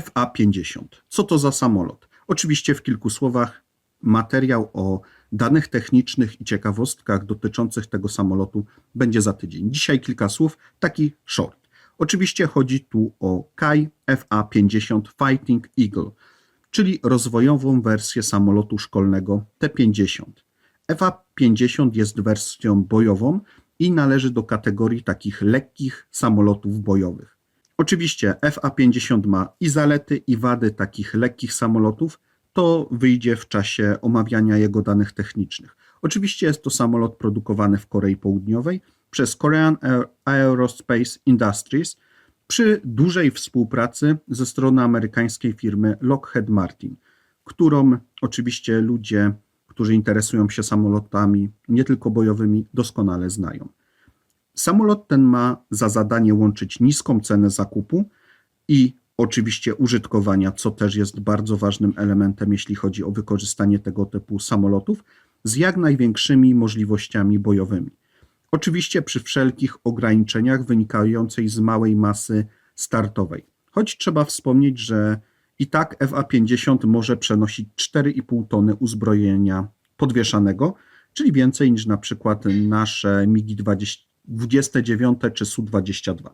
FA-50. Co to za samolot? Oczywiście w kilku słowach materiał o danych technicznych i ciekawostkach dotyczących tego samolotu będzie za tydzień. Dzisiaj kilka słów, taki short. Oczywiście chodzi tu o KAI FA-50 Fighting Eagle, czyli rozwojową wersję samolotu szkolnego T-50. FA-50 jest wersją bojową i należy do kategorii takich lekkich samolotów bojowych. Oczywiście FA-50 ma i zalety, i wady takich lekkich samolotów. To wyjdzie w czasie omawiania jego danych technicznych. Oczywiście jest to samolot produkowany w Korei Południowej przez Korean Aer- Aerospace Industries przy dużej współpracy ze strony amerykańskiej firmy Lockheed Martin, którą oczywiście ludzie, którzy interesują się samolotami nie tylko bojowymi, doskonale znają. Samolot ten ma za zadanie łączyć niską cenę zakupu i oczywiście użytkowania, co też jest bardzo ważnym elementem, jeśli chodzi o wykorzystanie tego typu samolotów, z jak największymi możliwościami bojowymi. Oczywiście przy wszelkich ograniczeniach wynikających z małej masy startowej. Choć trzeba wspomnieć, że i tak FA-50 może przenosić 4,5 tony uzbrojenia podwieszanego, czyli więcej niż na przykład nasze MiG-29 czy Su-22.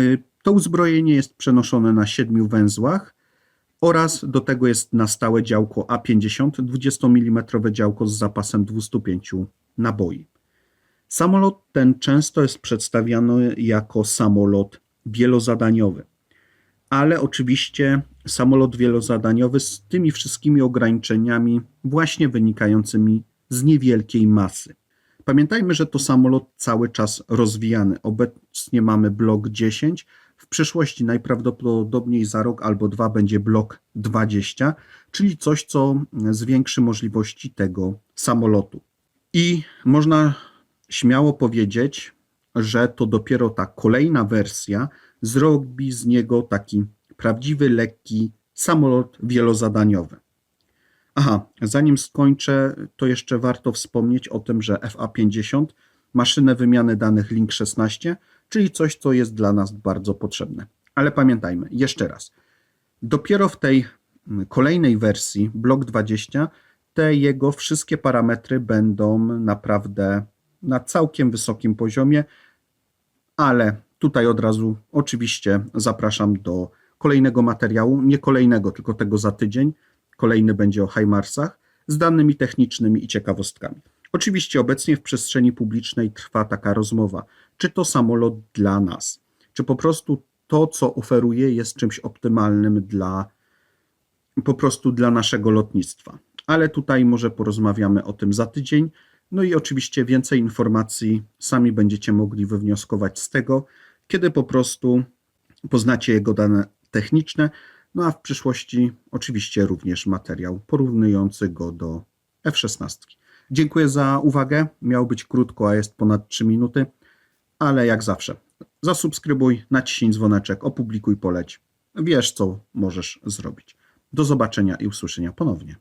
Y, To uzbrojenie jest przenoszone na siedmiu węzłach oraz do tego jest na stałe działko A50, 20 mm działko z zapasem 205 naboi. Samolot ten często jest przedstawiany jako samolot wielozadaniowy, ale oczywiście samolot wielozadaniowy z tymi wszystkimi ograniczeniami właśnie wynikającymi z niewielkiej masy. Pamiętajmy, że to samolot cały czas rozwijany. Obecnie mamy blok 10, w przyszłości najprawdopodobniej za rok albo dwa będzie blok 20, czyli coś, co zwiększy możliwości tego samolotu. I można śmiało powiedzieć, że to dopiero ta kolejna wersja zrobi z niego taki prawdziwy, lekki samolot wielozadaniowy. Aha, zanim skończę, to jeszcze warto wspomnieć o tym, że FA50 maszynę wymiany danych Link 16, czyli coś, co jest dla nas bardzo potrzebne. Ale pamiętajmy, jeszcze raz, dopiero w tej mm, kolejnej wersji, Block 20, te jego wszystkie parametry będą naprawdę na całkiem wysokim poziomie, ale tutaj od razu oczywiście zapraszam do kolejnego materiału, nie kolejnego, tylko tego za tydzień. Kolejny będzie o Heimarsach z danymi technicznymi i ciekawostkami. Oczywiście obecnie w przestrzeni publicznej trwa taka rozmowa, czy to samolot dla nas, czy po prostu to, co oferuje, jest czymś optymalnym dla po prostu dla naszego lotnictwa. Ale tutaj może porozmawiamy o tym za tydzień. No i oczywiście więcej informacji sami będziecie mogli wywnioskować z tego, kiedy po prostu poznacie jego dane techniczne, no a w przyszłości oczywiście również materiał porównujący go do F-16. Dziękuję za uwagę. Miało być krótko, a jest ponad 3 minuty, ale jak zawsze zasubskrybuj, naciśnij dzwoneczek, opublikuj, poleć. Wiesz, co możesz zrobić. Do zobaczenia i usłyszenia ponownie.